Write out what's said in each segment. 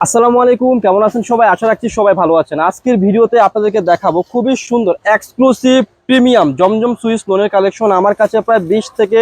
আসসালামু আলাইকুম, কেমন আছেন সবাই? আশা রাখছি সবাই ভালো আছেন। আজকের ভিডিওতে আপনাদেরকে দেখাবো খুবই সুন্দর এক্সক্লুসিভ প্রিমিয়াম জমজম সুইস লোনের কালেকশন আমার কাছে প্রায় বিশ থেকে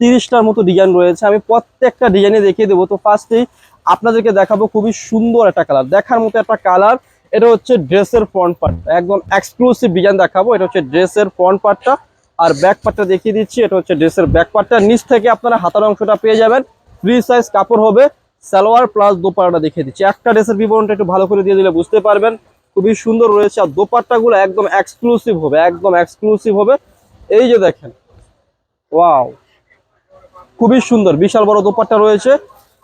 তিরিশটার মতো ডিজাইন রয়েছে। আমি প্রত্যেকটা ডিজাইনে দেখিয়ে দেবো। তো ফার্স্টেই আপনাদেরকে দেখাবো খুবই সুন্দর একটা কালার দেখার মতো একটা কালার এটা হচ্ছে ড্রেসের ফ্রন্ট পার্ট একদম এক্সক্লুসিভ ডিজাইন দেখাবো। এটা হচ্ছে ড্রেসের ফ্রন্ট পার্টটা আর ব্যাক পার্টটা দেখিয়ে দিচ্ছি। এটা হচ্ছে ড্রেসের ব্যাক পার্টটা নিচ থেকে আপনারা হাতার অংশটা পেয়ে যাবেন। ফ্রি সাইজ কাপড় হবে। সালোয়ার প্লাস দোপাট্টা দেখিয়ে দিচ্ছি। একটা ড্রেসের বিবরণটা একটু ভালো করে দিয়ে দিলে বুঝতে পারবেন। খুবই সুন্দর রয়েছে আর দোপাট্টা গুলো একদম এক্সক্লুসিভ হবে, একদম এক্সক্লুসিভ হবে। এই যে দেখেন ওয়াও খুবই সুন্দর, বিশাল বড় দোপাট্টা রয়েছে।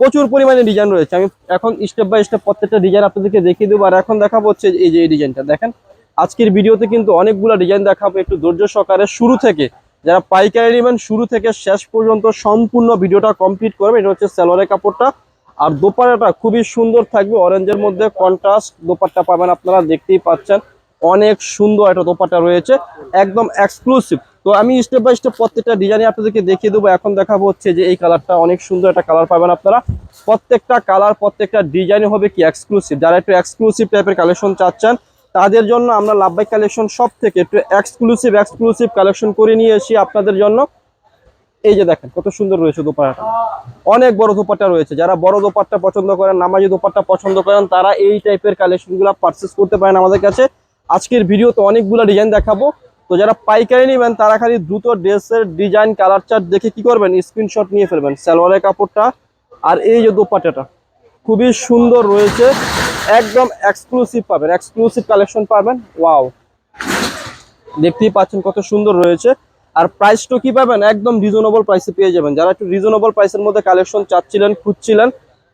প্রচুর পরিমাণে ডিজাইন রয়েছে। আমি এখন স্টেপ বাই স্টেপ প্রত্যেকটা ডিজাইন আপনাদেরকে দেখিয়ে দেবো। আর এখন দেখাবো হচ্ছে এই যে এই ডিজাইনটা দেখেন, আজকের ভিডিওতে কিন্তু অনেকগুলো ডিজাইন দেখাবো একটু ধৈর্য সহকারে। শুরু থেকে, যারা পাইকারি নেবেন, শুরু থেকে শেষ পর্যন্ত সম্পূর্ণ ভিডিওটা কমপ্লিট করবে এটা হচ্ছে সালোয়ারের কাপড়টা। আর দোপাট্টাটা খুবই সুন্দর থাকবে অরেঞ্জের মধ্যে কন্ট্রাস্ট দোপাট্টা পাবেন আপনারা, দেখতেই পাচ্ছেন। অনেক সুন্দর একটা দোপাট্টা রয়েছে, একদম এক্সক্লুসিভ তো আমি স্টেপ বাই স্টেপ প্রত্যেকটা ডিজাইন আপনাদেরকে দেখিয়ে দেবো, এখন দেখাবো হচ্ছে যে এই কালারটা অনেক সুন্দর একটা কালার পাবেন আপনারা। প্রত্যেকটা কালার প্রত্যেকটা ডিজাইন হবে কি এক্সক্লুসিভ যারা একটু এক্সক্লুসিভ টাইপের কালেকশন চাচ্ছেন, তাদের জন্য আমরা লাভবাই কালেকশন সব থেকে একটু এক্সক্লুসিভ এক্সক্লুসিভ কালেকশন করে নিয়ে এসি আপনাদের জন্য। এই যে দেখেন, কত সুন্দর রয়েছে দোপাট্টা। অনেক বড় দোপাট্টা রয়েছে। যারা বড় দোপাট্টা পছন্দ করেন, নামাজি দোপাট্টা পছন্দ করেন, তারা এই টাইপের কালেকশন কালেকশনগুলো পারচেস করতে পারেন আমাদের কাছে। আজকের ভিডিওতে অনেকগুলো ডিজাইন দেখাবো। তো যারা পাইকারি নেবেন, তারা খালি দ্রুত ড্রেসের ডিজাইন কালার চার্ট দেখে কি করবেন স্ক্রিনশট নিয়ে ফেলবেন সালোয়ারের কাপড়টা। আর এই যে দোপাট্টাটা, খুবই সুন্দর রয়েছে। একদম এক্সক্লুসিভ পাবেন এক্সক্লুসিভ কালেকশন পাবেন। ওয়াও দেখতেই পাচ্ছেন কত সুন্দর রয়েছে। আর প্রাইসটা কি পাবেন? একদম রিজনেবল প্রাইসে পেয়ে যাবেন। যারা একটু রিজনেবল প্রাইসের মধ্যে কালেকশন চাচ্ছিলেন, খুঁজছিলেন,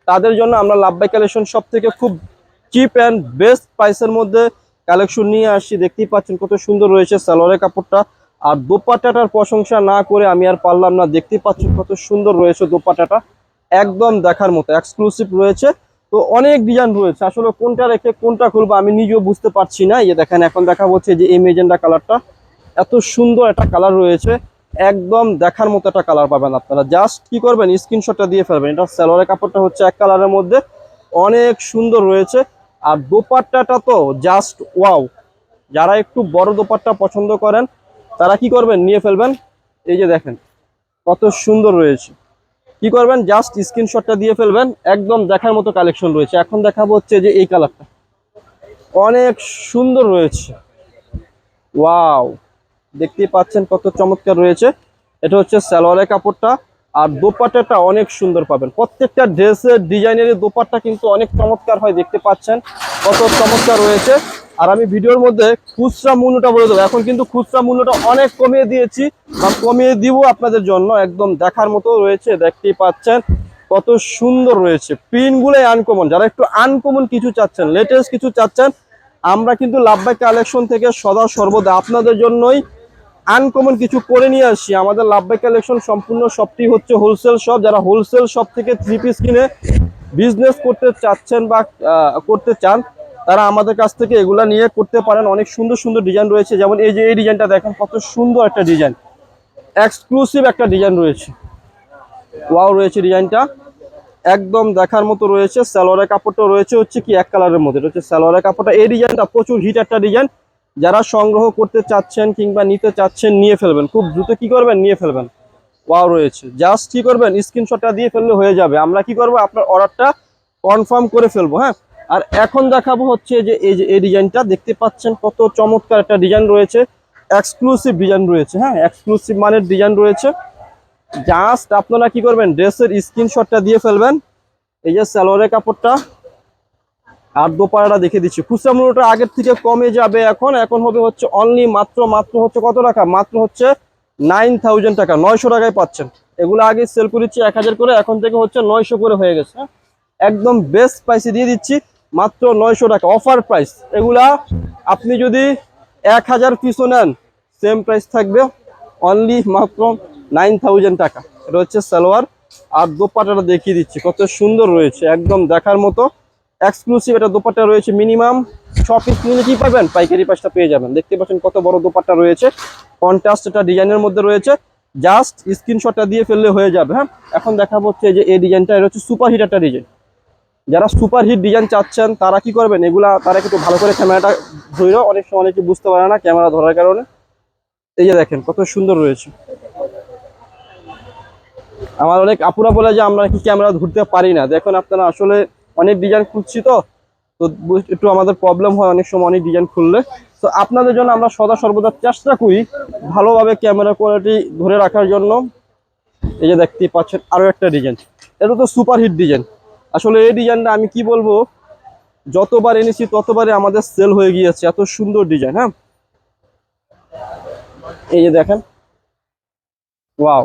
তাদের জন্য আমরা লাভবাই কালেকশন সব থেকে খুব চিপ অ্যান্ড বেস্ট প্রাইসের মধ্যে কালেকশন নিয়ে আসছি। দেখতেই পাচ্ছেন কত সুন্দর রয়েছে সালোয়ারের কাপড়টা। আর দোপাট্টাটার প্রশংসা না করে আমি আর পারলাম না। দেখতেই পাচ্ছেন কত সুন্দর রয়েছে দোপাট্টাটা। একদম দেখার মতো এক্সক্লুসিভ রয়েছে। তো অনেক ডিজাইন রয়েছে। আসলে কোনটা রেখে কোনটা খুলবো আমি নিজেও বুঝতে পারছি না। এই দেখেন, এখন দেখা হচ্ছে যে এই মেজেন্ডা কালারটা এত সুন্দর একটা কালার রয়েছে। একদম দেখার মতো একটা কালার পাবেন আপনারা। জাস্ট কি করবেন? স্ক্রিনশটটা দিয়ে ফেলবেন। এটা সালোয়ারের কাপড়টা হচ্ছে এক কালারের মধ্যে। অনেক সুন্দর রয়েছে। আর দোপাট্টাটা তো জাস্ট ওয়াও। যারা একটু বড় দোপাট্টা পছন্দ করেন, তারা কি করবেন? নিয়ে ফেলবেন। এই যে দেখেন, কত সুন্দর রয়েছে। কি করবেন? জাস্ট স্ক্রিনশটটা দিয়ে ফেলবেন। একদম দেখার মতো কালেকশন রয়েছে। এখন দেখাবো হচ্ছে যে এই কালারটা। অনেক সুন্দর রয়েছে। ওয়াও। দেখতেই পাচ্ছেন কত চমৎকার রয়েছে। এটা হচ্ছে সালোয়ারের কাপড়টা, আর দোপাট্টাটা অনেক সুন্দর পাবেন। প্রত্যেকটা ড্রেসের ডিজাইনের দোপাট্টা কিন্তু অনেক চমৎকার হয়, দেখতে পাচ্ছেন কত চমৎকার রয়েছে। আর আমি ভিডিওর মধ্যে খুচরা মূল্যটা বলে দেবো। এখন কিন্তু খুচরা মূল্যটা অনেক কমিয়ে দিয়েছি, বা কমিয়ে দিব আপনাদের জন্য, একদম দেখার মতো রয়েছে, দেখতেই পাচ্ছেন কত সুন্দর রয়েছে। প্রিন্টগুলোই আনকমন যারা একটু আনকমন কিছু চাচ্ছেন লেটেস্ট কিছু চাচ্ছেন, আমরা কিন্তু লাভবাই কালেকশন থেকে সদা সর্বদা আপনাদের জন্যই আনকমন কিছু করে নিয়ে আসি আমাদের লাভবাই কালেকশন সম্পূর্ণ শপটি হচ্ছে হোলসেল শপ যারা হোলসেল শপ থেকে থ্রি পিস কিনে বিজনেস করতে চাচ্ছেন বা করতে চান, তারা আমাদের কাছ থেকে এগুলা নিয়ে করতে পারেন। অনেক সুন্দর সুন্দর ডিজাইন রয়েছে। যেমন এই যে, এই ডিজাইনটা দেখেন, কত সুন্দর একটা ডিজাইন এক্সক্লুসিভ একটা ডিজাইন রয়েছে। ওয়াও রয়েছে ডিজাইনটা একদম দেখার মতো রয়েছে। সালোয়ারের কাপড়টা রয়েছে হচ্ছে কি এক কালারের মধ্যে। এটা হচ্ছে সালোয়ারের কাপড়টা। এই ডিজাইনটা প্রচুর হিট একটা ডিজাইন যারা সংগ্রহ করতে চাচ্ছেন কিংবা নিতে চাচ্ছেন, নিয়ে ফেলবেন। খুব দ্রুত কি করবেন? নিয়ে ফেলবেন। ওয়াও রয়েছে। জাস্ট কি করবেন? স্ক্রিনশটটা দিয়ে ফেললে হয়ে যাবে। আমরা কি করব? আপনার অর্ডারটা কনফার্ম করে ফেলব হ্যাঁ? আর এখন দেখাবো হচ্ছে যে এই যে, এই ডিজাইনটা দেখতে পাচ্ছেন কত চমৎকার একটা ডিজাইন রয়েছে। এক্সক্লুসিভ ডিজাইন রয়েছে হ্যাঁ? এক্সক্লুসিভ মানের ডিজাইন রয়েছে। জাস্ট আপনারা কি করবেন? ড্রেসের স্ক্রিনশটটা দিয়ে ফেলবেন। এই যে সালোয়ারের কাপড়টা। আর দোপাড়াটা দেখে দিচ্ছি। খুচরা মূল্যটা আগের থেকে কমে যাবে এখন। এখন হবে হচ্ছে অনলি মাত্র মাত্র হচ্ছে কত টাকা? মাত্র হচ্ছে নাইন থাউজেন্ড টাকা। নয়শো টাকায় পাচ্ছেন। এগুলো আগে সেল করেছি এক হাজার করে, এখন থেকে হচ্ছে নয়শো করে হয়ে গেছে। হ্যাঁ? একদম বেস্ট প্রাইসে দিয়ে দিচ্ছি, মাত্র নয়শো টাকা। অফার প্রাইস এগুলা আপনি যদি এক হাজার পিসও নেন সেম প্রাইস থাকবে। অনলি মাত্র নাইন থাউজেন্ড টাকা। এটা হচ্ছে সালোয়ার। আর দোপাটাটা দেখিয়ে দিচ্ছি। কত সুন্দর রয়েছে। একদম দেখার মতো। এক্সক্লুসিভ এটা দোপাট্টা রয়েছে মিনিমাম ছ পিস নিলে কি পাবেন পাইকারি পাঁচটা পেয়ে যাবেন। দেখতে পাচ্ছেন কত বড় দোপাট্টা রয়েছে। কন্ট্রাস্ট এটা ডিজাইনের মধ্যে রয়েছে। জাস্ট স্ক্রিনশটটা দিয়ে ফেললে হয়ে যাবে হ্যাঁ? এখন দেখা হচ্ছে যে এই ডিজাইনটা এটা হচ্ছে সুপার হিট একটা ডিজাইন যারা সুপার হিট ডিজাইন চাচ্ছেন, তারা কি করবেন? এগুলা তারা একটু ভালো করে ক্যামেরাটা ধরো অনেক সময় অনেকে বুঝতে পারে না ক্যামেরা ধরার কারণে। এই যে দেখেন, কত সুন্দর রয়েছে। আমার অনেক আপুরা বলে যে আমরা কি ক্যামেরা ধরতে পারি না। দেখুন আপনারা আসলে অনেক ডিজাইন খুঁজছি তো তো একটু আমাদের প্রবলেম হয় অনেক সময় অনেক ডিজাইন খুললে। তো আপনাদের জন্য আমরা সদা সর্বদা চেষ্টা করি ভালোভাবে ক্যামেরা কোয়ালিটি ধরে রাখার জন্য। এই যে দেখতেই পাচ্ছেন আরও একটা ডিজাইন এটা তো সুপার হিট ডিজাইন আসলে এই ডিজাইনটা আমি কি বলব, যতবার এনেছি ততবারে আমাদের সেল হয়ে গিয়েছে, এত সুন্দর ডিজাইন হ্যাঁ? এই যে দেখেন ওয়াও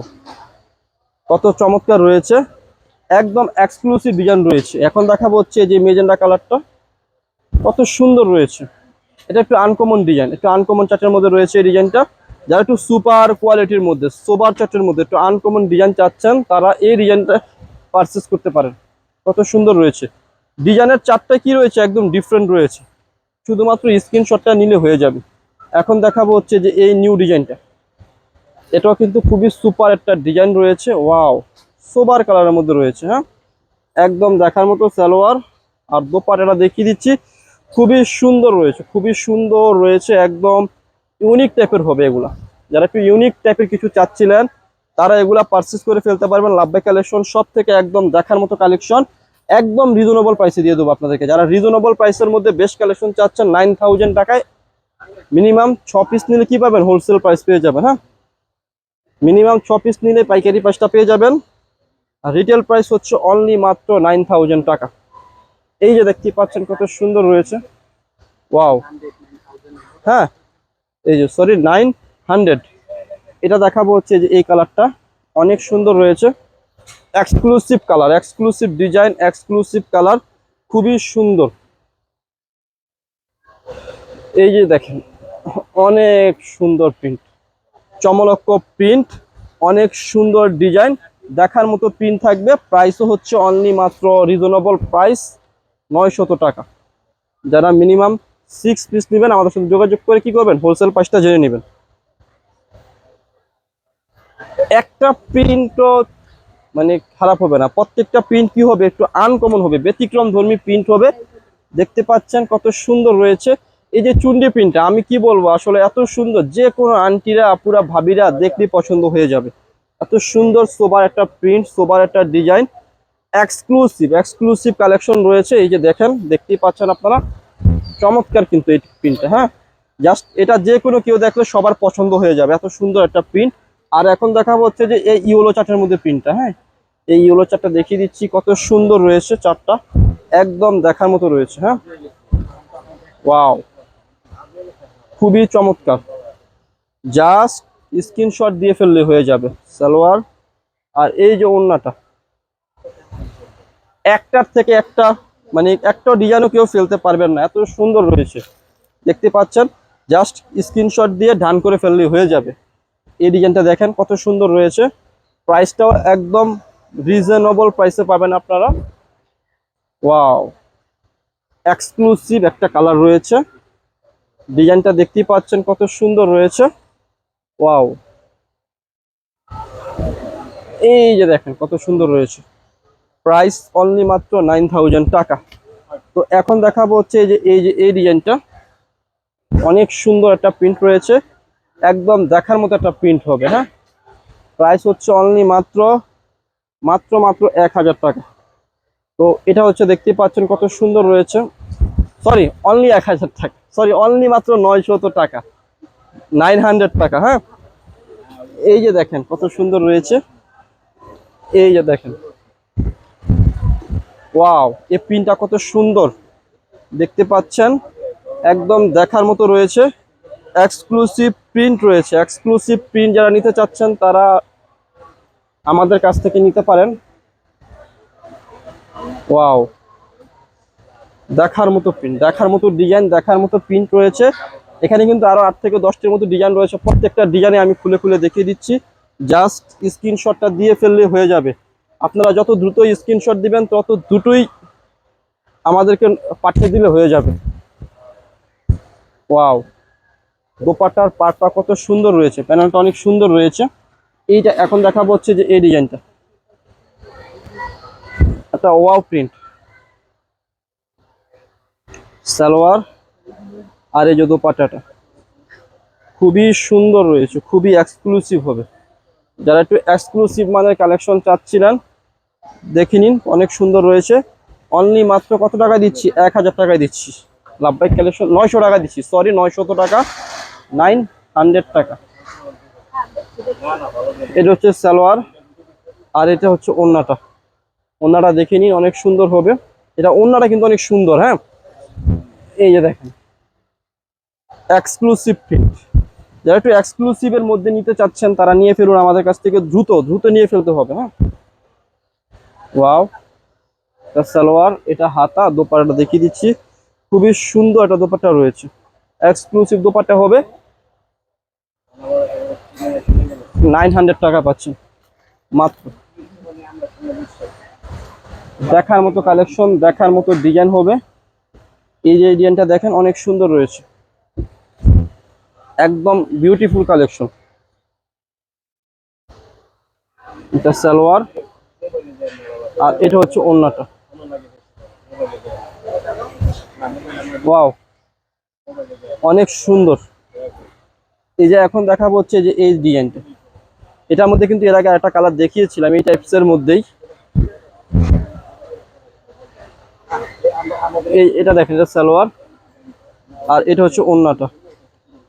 কত চমৎকার রয়েছে। একদম এক্সক্লুসিভ ডিজাইন রয়েছে। এখন দেখাবো হচ্ছে যে মেজেন্ডা কালারটা কত সুন্দর রয়েছে। এটা একটু আনকমন ডিজাইন একটু আনকমন চার্টের মধ্যে রয়েছে এই ডিজাইনটা যারা একটু সুপার কোয়ালিটির মধ্যে সোবার চার্টের মধ্যে, একটু আনকমন ডিজাইন চাচ্ছেন, তারা এই ডিজাইনটা পারচেস করতে পারেন। কত সুন্দর রয়েছে। ডিজাইনের চারটা কি রয়েছে? একদম ডিফারেন্ট রয়েছে। শুধুমাত্র স্ক্রিনশটটা নিলে হয়ে যাবে। এখন দেখাবো হচ্ছে যে এই নিউ ডিজাইনটা এটাও কিন্তু খুবই সুপার একটা ডিজাইন রয়েছে। ওয়াও সোবার কালারের মধ্যে রয়েছে হ্যাঁ? একদম দেখার মতো সালোয়ার আর দোপাটাটা দেখিয়ে দিচ্ছি। খুবই সুন্দর রয়েছে, খুবই সুন্দর রয়েছে, একদম ইউনিক টাইপের হবে এগুলা। যারা একটু ইউনিক টাইপের কিছু চাচ্ছিলেন, তারা এগুলা পারচেস করে ফেলতে পারবেন। লাভবাই কালেকশন সব থেকে একদম দেখার মতো কালেকশন একদম রিজনেবল প্রাইসে দিয়ে দেবো আপনাদেরকে। যারা রিজনেবল প্রাইসের মধ্যে বেস্ট কালেকশন চাচ্ছেন নাইন থাউজেন্ড টাকায় মিনিমাম ছ পিস নিলে কি পাবেন? হোলসেল প্রাইস পেয়ে যাবেন হ্যাঁ? মিনিমাম ছ পিস নিলে পাইকারি প্রাইসটা পেয়ে যাবেন। রিটেল প্রাইস হচ্ছে অনলি মাত্র নাইন থাউজেন্ড টাকা। এই যে দেখতে পাচ্ছেন কত সুন্দর রয়েছে। ওয়াও হ্যাঁ এই যে সরি নাইন হান্ড্রেড এটা দেখাবো হচ্ছে যে এই কালারটা অনেক সুন্দর রয়েছে। Exclusive colour exclusive design exclusive colour খুবই সুন্দর। এই যে দেখেন, অনেক সুন্দর প্রিন্ট চমলক্ষ প্রিন্ট অনেক সুন্দর ডিজাইন দেখার মতো প্রিন্ট থাকবে। প্রাইসও হচ্ছে অনলি মাত্র রিজনেবল প্রাইস নয়শত টাকা। যারা মিনিমাম সিক্স পিস নেবেন, আমাদের সাথে যোগাযোগ করে কি করবেন? হোলসেল প্রাইসটা জেনে নেবেন। একটা প্রিন্টও মানে খারাপ হবে না। প্রত্যেকটা প্রিন্ট কি হবে? একটু আনকমন হবে। ব্যতিক্রম ধর্মী প্রিন্ট হবে। দেখতে পাচ্ছেন কত সুন্দর রয়েছে। এই যে চুন্ডি প্রিন্টটা আমি কি বলব? আসলে এত সুন্দর। যে কোনো আন্টিরা আপুরা, ভাবিরা দেখলে পছন্দ হয়ে যাবে। এত সুন্দর সোবার একটা প্রিন্ট সোবার একটা ডিজাইন এক্সক্লুসিভ এক্সক্লুসিভ কালেকশন রয়েছে। এই যে দেখেন, দেখতেই পাচ্ছেন আপনারা। চমৎকার কিন্তু এই প্রিন্টটা হ্যাঁ? জাস্ট এটা যে কোনো কেউ দেখলে সবার পছন্দ হয়ে যাবে। এত সুন্দর একটা প্রিন্ট আর এখন দেখাবো হচ্ছে যে এই ইউলো চার্টের মধ্যে প্রিন্টটা হ্যাঁ? এই ইউলো চার্টটা দেখিয়ে দিচ্ছি, কত সুন্দর রয়েছে চার্টটা। একদম দেখার মতো রয়েছে হ্যাঁ? ওয়াও খুবই চমৎকার। জাস্ট স্ক্রিনশট দিয়ে ফেললে হয়ে যাবে সালোয়ার। আর এই যে ওড়নাটা একটার থেকে একটা মানে একটা ডিজাইনও কেউ ফেলতে পারবেন না, এত সুন্দর রয়েছে। দেখতে পাচ্ছেন? জাস্ট স্ক্রিনশট দিয়ে ডান করে ফেললে হয়ে যাবে। এই ডিজাইনটা দেখেন কত সুন্দর রয়েছে। প্রাইসটাও একদম রিজনেবল প্রাইসে পাবেন আপনারা। ওয়াও এক্সক্লুসিভ একটা কালার রয়েছে। ডিজাইনটা দেখতেই পাচ্ছেন কত সুন্দর রয়েছে। ওয়াও। এই যে দেখেন, কত সুন্দর রয়েছে। প্রাইস অনলি মাত্র নাইন থাউজেন্ড টাকা। তো এখন দেখাবো হচ্ছে যে এই যে এই ডিজাইনটা, অনেক সুন্দর একটা প্রিন্ট রয়েছে। একদম দেখার মতো একটা প্রিন্ট হবে হ্যাঁ? প্রাইস হচ্ছে অনলি মাত্র মাত্র মাত্র এক হাজার টাকা। তো এটা হচ্ছে দেখতে পাচ্ছেন কত সুন্দর রয়েছে। সরি অনলি এক হাজার টাকা। সরি অনলি মাত্র নয়শত টাকা। নাইন হান্ড্রেড টাকা হ্যাঁ? এই যে দেখেন, কত সুন্দর রয়েছে। এই যে দেখেন। ওয়াও এই প্রিন্টটা কত সুন্দর। দেখতে পাচ্ছেন? একদম দেখার মতো রয়েছে। এক্সক্লুসিভ প্রিন্ট রয়েছে। এক্সক্লুসিভ প্রিন্ট যারা নিতে চাচ্ছেন, তারা আমাদের কাছ থেকে নিতে পারেন। ওয়াও। দেখার মতো প্রিন্ট দেখার মতো ডিজাইন দেখার মতো প্রিন্ট রয়েছে। এখানে কিন্তু আরও আট থেকে দশটির মতো ডিজাইন রয়েছে। প্রত্যেকটা ডিজাইনে আমি খুলে খুলে দেখিয়ে দিচ্ছি। জাস্ট স্ক্রিনশটটা দিয়ে ফেললে হয়ে যাবে। আপনারা যত দ্রুত স্ক্রিনশট দিবেন, তত দুটোই আমাদেরকে পাঠিয়ে দিলে হয়ে যাবে। ওয়াও দোপাটার পাটটা কত সুন্দর রয়েছে। প্যানেলটা অনেক সুন্দর রয়েছে। এইটা এখন দেখাবো হচ্ছে যে এই ডিজাইনটা একটা ওয়াও প্রিন্ট সালোয়ার। আর এই যে দোপাট্টাটা, খুবই সুন্দর রয়েছে, খুবই এক্সক্লুসিভ হবে। যারা একটু এক্সক্লুসিভ মানের কালেকশন চাচ্ছিলেন, দেখে নিন, অনেক সুন্দর রয়েছে। অনলি মাত্র কত টাকা দিচ্ছি? এক হাজার টাকায় দিচ্ছি। লাভবাইক কালেকশন নয়শো টাকা দিচ্ছি সরি নয়শত টাকা নাইন হান্ড্রেড টাকা। এটা হচ্ছে সালোয়ার, আর এটা হচ্ছে ওন্নাটা। ওন্নাটা দেখে নিন, অনেক সুন্দর হবে। এটা ওন্নাটা কিন্তু অনেক সুন্দর হ্যাঁ? এই যে দেখেন এক্সক্লুসিভ প্রিন্ট যারা একটু এক্সক্লুসিভের মধ্যে নিতে চাচ্ছেন, তারা নিয়ে ফেলুন আমাদের কাছ থেকে দ্রুত দ্রুত নিয়ে ফেলতে হবে হ্যাঁ। ওয়াও এটা সালোয়ার, এটা হাতা, দোপাট্টাটা দেখিয়ে দিচ্ছি। খুবই সুন্দর একটা দোপাট্টা রয়েছে। এক্সক্লুসিভ দোপাট্টা হবে। নাইন হান্ড্রেড টাকা পাচ্ছেন মাত্র। দেখার মতো কালেকশন দেখার মতো ডিজাইন হবে। এই যে ডিজাইনটা দেখেন, অনেক সুন্দর রয়েছে। একদম বিউটিফুল কালেকশন এটা সালোয়ার, আর এটা হচ্ছে ওন্নাটা। ওয়াও অনেক সুন্দর। এই যে এখন দেখাবো হচ্ছে যে এই ডিজাইনটা। এটার মধ্যে কিন্তু এর আগে একটা কালার দেখিয়েছিলাম, এই টাইপসের মধ্যেই। এই, এটা দেখেন, এটা সালোয়ার, আর এটা হচ্ছে ওন্নাটা।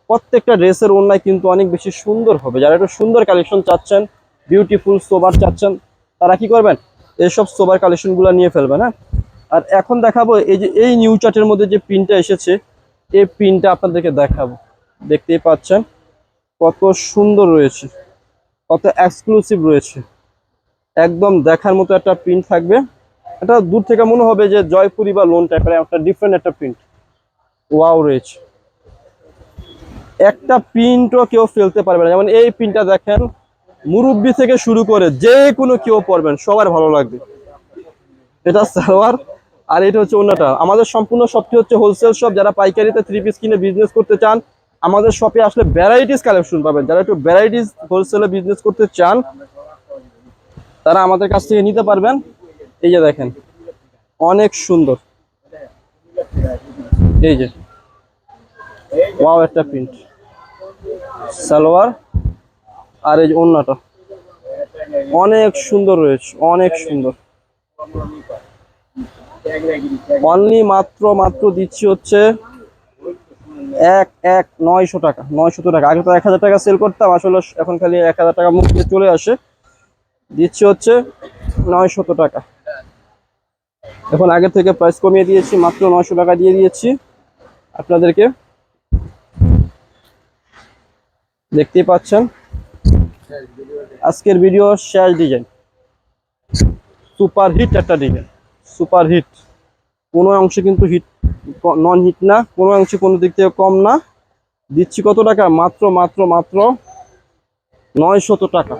প্রত্যেকটা ড্রেসের ওন্নায় কিন্তু অনেক বেশি সুন্দর হবে। যারা একটু সুন্দর কালেকশন চাচ্ছেন বিউটিফুল সোবার চাচ্ছেন, তারা কি করবেন? এইসব সোবার কালেকশনগুলো নিয়ে ফেলবেন হ্যাঁ? আর এখন দেখাবো এই যে, এই নিউ চার্টের মধ্যে যে পিনটা এসেছে, এই পিনটা আপনাদেরকে দেখাবো। দেখতেই পাচ্ছেন কত সুন্দর রয়েছে, কত এক্সক্লুসিভ রয়েছে। একদম দেখার মতো একটা প্রিন্ট থাকবে। এটা দূর থেকে মনে হবে যে জয়পুরি বা লোন টাইপের একটা ডিফারেন্ট একটা প্রিন্ট ওয়াও রয়েছে। একটা প্রিন্টও কেউ ফেলতে পারবে না। যেমন এই প্রিন্টটা দেখেন, মুরব্বি থেকে শুরু করে যে কোনো কেউ পরবেন, সবার ভালো লাগবে। এটা সালোয়ার, আর এটা হচ্ছে অন্যটা আমাদের সম্পূর্ণ শপটি হচ্ছে হোলসেল শপ যারা পাইকারিতে থ্রি পিস কিনে বিজনেস করতে চান, আমাদের শপে আসলে ভ্যারাইটিস কালেকশন পাবেন। যারা একটু ভ্যারাইটিস হোলসেলে বিজনেস করতে চান, তারা আমাদের কাছ থেকে নিতে পারবেন। এই যে দেখেন, অনেক সুন্দর। এই যে ওয়াও একটা প্রিন্ট সালোয়ার আর এই অন্যটা অনেক সুন্দর রয়েছে, অনেক সুন্দর। অনলি মাত্র মাত্র দিচ্ছি হচ্ছে এক এক, নয়শো টাকা নয়শো টাকা। আগে তো এক হাজার টাকা সেল করতাম, আসলে এখন খালি এক হাজার টাকা মুখ দিয়ে চলে আসে। দিচ্ছি হচ্ছে নয়শত টাকা। এখন আগে থেকে প্রাইস কমিয়ে দিয়েছি, মাত্র নয়শো টাকা দিয়ে দিয়েছি। আপনাদেরকে দেখতেই পাচ্ছেন। আজকের ভিডিও শেষ ডিজাইন সুপার হিট একটা ডিজাইন সুপার হিট কোনো অংশে কিন্তু হিট নন হিট না, কোনো অংশে কোনো দিক থেকে কম না। দিচ্ছি কত টাকা? মাত্র মাত্র মাত্র নয়শত টাকা।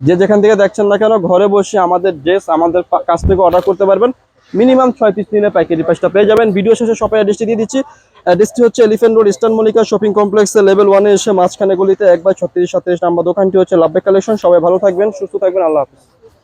যে যেখান থেকে দেখছেন না কেন, ঘরে বসে আমাদের ড্রেস আমাদের কাছ থেকে অর্ডার করতে পারবেন। মিনিমাম ছয় পিস নিলে পাইকারি প্রাইসটা পেয়ে যাবেন। ভিডিও শেষে সবাই অ্যাড্রেসটি দিয়ে দিচ্ছি। অ্যাড্রেসটি হচ্ছে এলিফেন্ট রোড ইস্টার্ন মনিকা শপিং কমপ্লেক্সে লেভেল ওয়ানে এসে মাঝখানে গলিতে একবার ছত্রিশ সাতত্রিশ নাম্বার দোকানটি হচ্ছে লাভবে কালেকশন সবাই ভালো থাকবেন, সুস্থ থাকবেন, আল্লাহ হাফিজ।